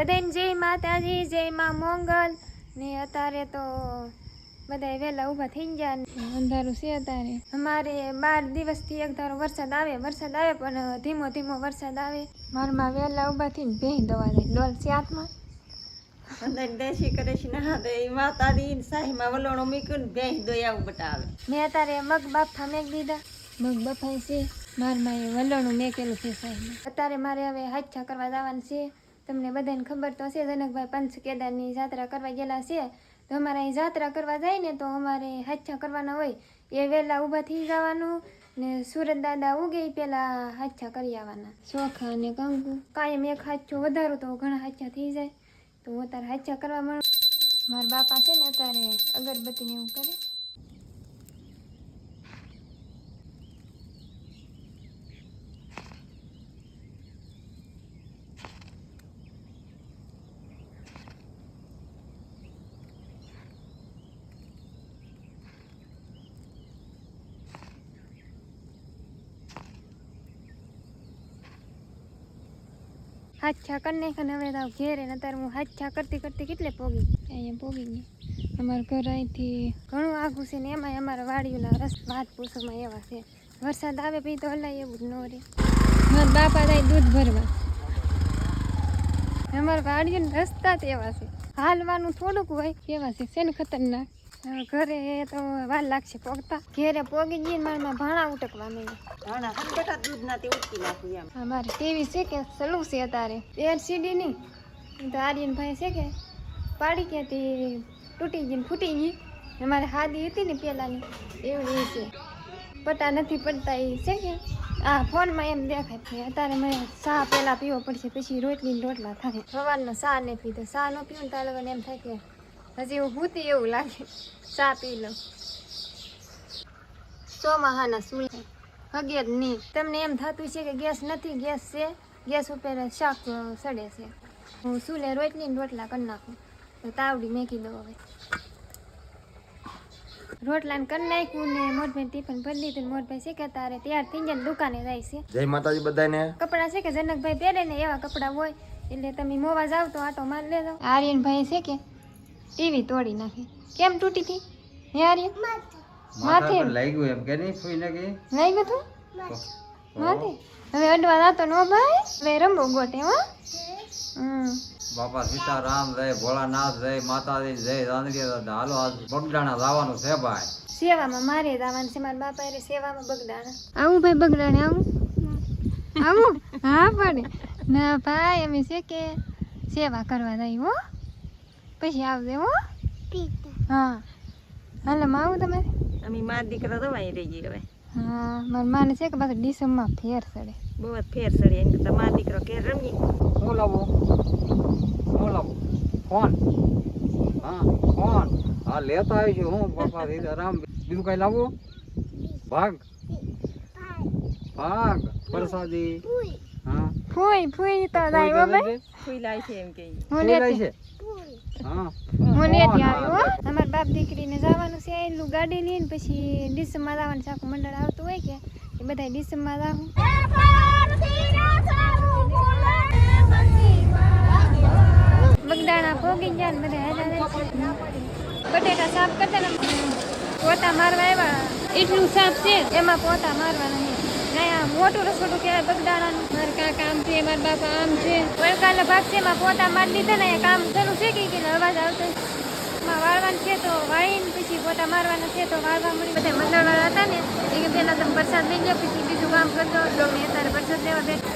બધાને જય માતાજી જય માં મોંગલ. ને અત્યારે તો બધા વહેલા ઊભા થઈ ગયા અંધારું છે અત્યારે. અમારે બાર દિવસથી એક ધારો વરસાદ આવે વરસાદ આવે પણ ધીમો ધીમો વરસાદ આવે. મારમાં વહેલા ઊભા થઈને ભેંસ દવા દે ડોલ છે હાથમાં. મેં અત્યારે મગ બાફા મેક દીધા. મગ બફાય છે મારમાં એ વલણું મેકેલું છે સાહેબ અત્યારે મારે હવે હાચા કરવા જવાનું છે. તમને બધાને ખબર તો હશે જનકભાઈ પંચ કેદારની જાત્રા કરવા ગયેલા છે. તો અમારે અહીં જાત્રા કરવા જાય ને તો અમારે હાચા કરવાના હોય. એ વહેલા ઊભા થઈ જવાનું ને સુરત દાદા ઉગે પહેલાં પહેલા કરી આવવાના. ચોખા અને કંકુ? કાયમ એક હાચો વધારો તો ઘણા હાચા થઈ જાય. તો હું અત્યારે હાચા કરવા મળું મારા બાપા છે ને અત્યારે અગરબત્તીને એવું કરે. હાચા કરી નાખ્યા હવે તો ઘેરે ને અત્યારે હું હાથા કરતી કરતી કેટલે પોગી અહીંયા પોગી ગઈ. અમારું ઘર અહીંથી ઘણું આઘું છે ને એમાંય અમારા વાડીઓના રસ વાત પૂછોમાં એવા છે. વરસાદ આવે પછી તો હલાય એવું જ ન મારા બાપા થાય દૂધ ભરવા. અમારા વાડીઓના રસ્તા જ એવા છે. હાલવાનું થોડુંક હોય. એવા છે શેને ખતરનાક? ઘરે તો વાર લાગશે પોગતા. ઘેરે પોગી જઈને મારા ભાણા ઉટકવા ઘણા હંડેટા દૂધ નાથી ઉટકી નાખું એમ. અમારે ટીવી છે કે સલું છે અત્યારે એલસીડી નહીં ઈ તો આર્યન ભાઈ છે કે? પાડી કે તે તૂટી ગઈ ને ફૂટી ગઈ. અમારે હાદી હતી ને પેલાની. એવું એ છે. પટા નથી પડતા એ છે કે? આ ફોનમાં એમ દેખાય છે. અત્યારે મેં ચા પહેલા પીવો પડશે પછી રોટલી રોટલા થાય. સવારનો ચા ને પીધો. ચા ન પીવું ને તારે એમ થાય કે હજી હું ભૂતી એવું લાગે. ચા પી લઉં. ચોમાહાના સુલ. હગે જ નહીં તમને એમ થતું છે કે ગેસ નથી ગેસ છે. ગેસ ઉપર શાક સડે છે. હું સુલે રોટલી ને રોટલા કરી નાખું. તો તાવડી મેકી દઉં હવે. રોટલાને કરી નાખ્યું ને મોટભાઈ ટિફિન ભરી દીધું મોટભાઈ શીખે તારે તૈયાર થઈ જાય દુકાને જાય છે. જય માતાજી બધાને કપડાં છે કે જનકભાઈ પહેરે ને એવા કપડાં હોય એટલે તમે મોવા જાવ તો આટો માર લેજો. આર્યનભાઈ છે કે? ટીવી તોડી નાખી. કેમ તૂટી હતી? હે આર્યન માથે? લાગ્યું એમ કે નહીં સુઈ નાખી? કે લઈ ગયું તું? માથે? હવે અડવા જાતો નો ભાઈ હવે રમો ગોટે હો. હમ. બાપા સીતારામ જય ભોળાનાથ જય માતાજી જય રાંધગી હાલો આજ બગડાણા લાવવાનું છે ભાઈ. સેવામાં મારે જવાનું છે મારા બાપા એ સેવામાં બગડાણા આવું ભાઈ બગડાણે આવું? આવું? હા પણ ના ભાઈ અમે છે કે સેવા કરવા જાય હો. પછી આવજે હો હા. હાલો માવું તમે? તમારે અમે માર દીકરા તો અહીં રહી ગઈ હવે. હા મારા માને છે કે પાછું ડીસમમાં ફેર ચડે બહુ જ ફેર સડે એને કરતા માર દીકરો ઘેર રમી હું લાવું? હું લાવું? ફોન? હા ફોન. હા લેતા આવી છું હું બાપા સીતારામ બીજું કઈ લાવું? ભાગ? ભાગ. પ્રસાદી હા. ફૂઈ ફૂઈ તો લાવ્યો ભાઈ. ફૂઈ લાવી છે એમ કે ફૂઈ લાવી છે? હા. હું લેતી હો. અમારા બાપ દીકરીને જવાનું છે એટલું ગાડી લઈને પછી ડીસમમાં જવાનું ચાકુ મંડળ આવતું હોય કે એ બધા ડીસમમાં જાવું બગદાણા પોગી ગયા ને બધા હેડા બટેટા સાફ કરતા ને પોતા મારવા આવ્યા. એટલું સાફ છે? એમાં પોતા મારવાના નહીં આ મોટું રસોડું કહેવાય બગદાણાનું. મારે કાં કામ છે, મારા બાપા આમ છે. વળકાલે ભાગ છે, એમાં પોતા મારી લીધા ને એ કામ ચાલુ છે કે કે અવાજ આવતો માં વાળવાનું છે તો વાળીને પછી પોતા મારવાના છે તો વાળવા મળી બધા મંડળવાળા હતા ને એ કે પહેલાં તમે વરસાદ લઈ જાઓ પછી બીજું કામ કરજો. તો મેં અત્યારે વરસાદ લેવા બેઠ.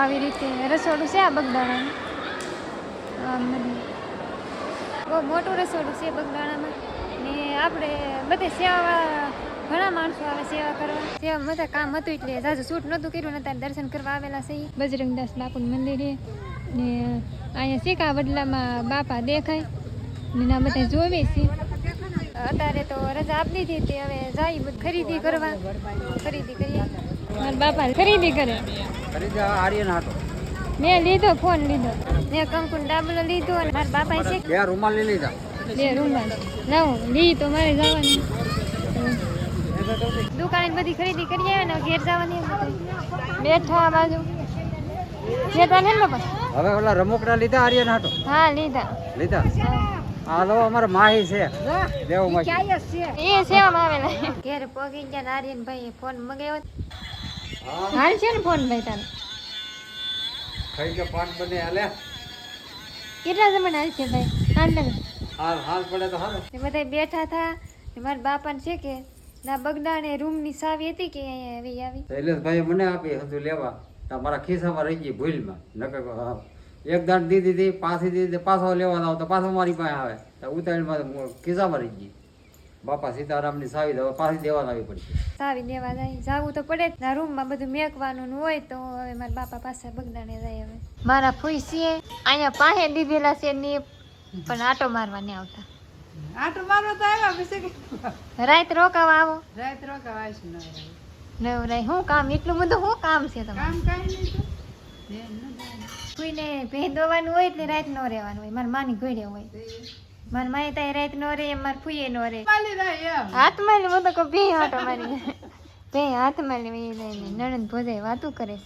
આવી રીતે રસોડું છે આ બગદાણાનું. આમ બહુ મોટું રસોડું છે બગદાણામાં. ને આપણે બધે સેવા ઘણા માણસો આવે સેવા કરવા. સેવા બધા કામ હતું એટલે જાજુ શૂટ નહોતું કર્યું ને અત્યારે દર્શન કરવા આવેલા છે બજરંગદાસ બાપુનું મંદિર છે. ને અહીંયા શીખા વડલામાં બાપા દેખાય. ને ના બધા જોવે છે. અત્યારે તો રજા આપી દીધી તે હવે જાય ખરીદી કરવા. ખરીદી કરીએ. મારા બાપા ખરીદી કરે. ખરીદે આર્યન હાટો મેં લીધો ફોન લીધો. મેં કંકુ ડાબલો લીધો અને મારા બાપા છે બે રૂમાલ લઈ લીધા. બે રૂમાલ. લાવું લી તો મારે જવાની. દુકાને બધી ખરીદી કરીએ અને ઘેર જવાની બેઠા આ બાજુ. લેતા ને બાપા હવે ઓલા રમકડા લીધા આર્યન હાટો? હા લીધા. લીધા? હાલો અમારે માહી છે. દેવ માહી. એ સેવામાં આવેલા. ઘેર પોગી ગયા આર્યન ભાઈ ફોન મગાવ્યો હા. હાલ છે ને ફોન ભાઈ તારે. ખાઈ કે પાટ બને આલે કેટલા જમણ હાલ છે ભાઈ? હાલ હાલ હાલ પડે તો હાલ. એ બધા બેઠા હતા ને મારા બાપાને છે કે? ના બગડાને રૂમની સાવી હતી કે અહીંયા આવી આવી? શૈલેષભાઈએ મને આપી હતું લેવા. તો મારા ખિસ્સામાં રહી ગઈ ભૂલમાં. નકર. એક દાંડ દીધી હતી પાછી દીધી પાછો લેવા આવો તો પાછો મારી પાસે આવે. તો ઉતારીમાં ખિસ્સામાં રહી ગઈ. બાપા સીતારામની સાવી દવા પાછી દેવા આવી પડી સાવી દેવા જાય. જાવું તો પડે જ. ના રૂમમાં બધું મેકવાનું હોય તો હવે મારા બાપા પાસે બગડાને જાય હવે. મારા ફૂઈ છે અહીંયા પાસે દીધેલા છે ને પણ આટો મારવા નહીં આવતા. આટો મારો તો આવ્યા પછી રાત રોકાવા આવો. રાત રોકાવા છે ન નવરાય શું કામ? એટલું બધું શું કામ છે તમારે? કામ કાંઈ નહીં તો. ધ્યાન ન જાય. કોઈને ભેં દોવાનું હોય એટલે રાત ન રહેવાનું હોય. મારા માની ઘોડે હોય. મારા માએ તાય રાત ન રહે મારા ફૂઈએ ન રહે માલી રહે એમ. હાથમાં લે તો ભે આટો મારી ભે હાથમાં લે લઈને નણંદ ભોજે વાતું કરે.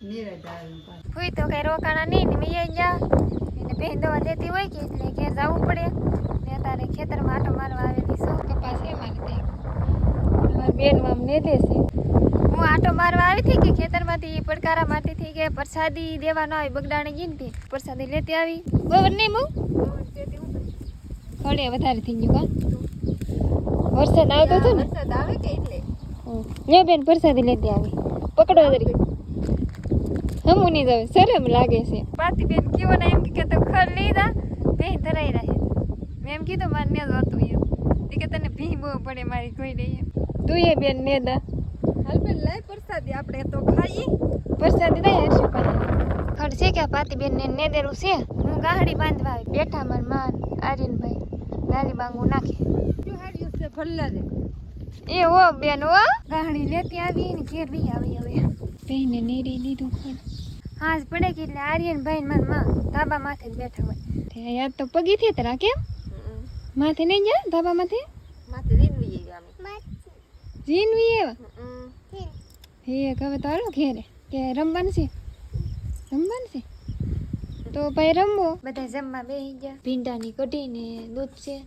ફૂઈ તો કઈ રોકાણા નહીં ને મેં ગયા એને ભેં દવા લેતી હોય કે એટલે ઘેર જવું પડે. તારે ખેતરમાં આટો મારવા આવેલી છું. કપાસ છે મારે મારી બેન મામ લે દેશે હું આટો મારવા આવી હતી કે ખેતરમાંથી પડકારા હતી કે પ્રસાદી દેવાનો આવી બગડાણે ગઈ ને પ્રસાદી લેતી આવી. બરાબર નહીં બહુ થોડે વધારે થઈ ગયું કા વરસાદ આવતો હતો ને? વરસાદ આવે કે એટલે? બેન પ્રસાદી લેતી આવી. પકડો જરી હમું નહીં જાવે શરમ લાગે છે. પાતી બેન કેવો ને એમ કે તો ખર લીધા બેન ધરાઈ રહે મેં એમ કીધું મારે ને હતું એમ. એ કે તને ભી બહુ પડે મારી કોઈ નહીં એમ. તું એ બેન ને દા હાલ બેન લાય પ્રસાદી આપણે તો ખાઈએ. પ્રસાદી નહીં હરશું પણ ખડ છે કે પાતી બેન ને નેદેરું છે? હું ગાહડી બાંધવા આવી. બેઠા માર માન આર્યનભાઈ. લાલી બાંગુ નાખે. શું હાડ્યું છે ભલ્લા દે એ ઓ બેન ઓ ગાહડી લેતી આવી ને ઘેર બી આવી હવે. બેને નેરી લીધું ખડ હાજ પડે કે એટલે આર્યનભાઈ ને મારમાં ધાબા માથે જ બેઠા હોય. યાદ તો પગી થી તરા કેમ માથે નહીં ગયા ધાબા માથે? માથે રીનવી અમે. જીનવી એવા? હે હવે તો ઘેરે. કે રમવાનું છે? રમવાનું છે? તો ભાઈ રમવો બધા જમવા બેસી ગયા. ભીંડાની કઢીને દૂધ છે.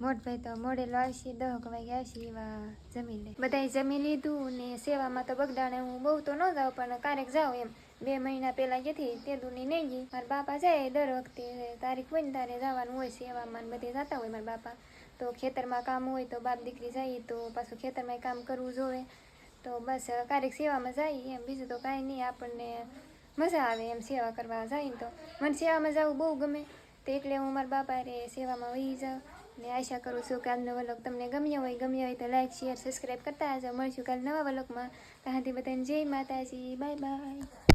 મોટભાઈ તો મોડેલો આવશે દહ વાગે આવશે એવા જમી લે. બધાએ જમી લીધું ને સેવામાં તો બગડાણે હું બહુ તો ન જાઉં, પણ ક્યારેક જાઉં એમ. બે મહિના પહેલાં જતી તે દૂની નહીં ગઈ. મારા બાપા જાય દર વખતે, તારીખ હોય ને તારે જવાનું હોય સેવામાં બધે જતા હોય મારા બાપા. તો ખેતરમાં કામ હોય તો બાપ દીકરી જઈએ તો પાછું ખેતરમાં કામ કરવું જોવે. તો બસ ક્યારેક સેવામાં જઈએ એમ, બીજું તો કાંઈ નહીં, આપણને મજા આવે એમ સેવા કરવા જાય ને તો. મને સેવામાં જવું બહુ ગમે, તો એટલે હું મારા બાપા રે સેવામાં વહી જાઉં. ને આશા કરું છું કે આજનો વલોગ તમને ગમ્યો હોય ગમ્યો હોય તો લાઈક શેર સબસ્ક્રાઈબ કરતા આવજો મળશું કાલે નવા વલોગમાં ત્યાંથી બધાને જય માતાજી. Bye bye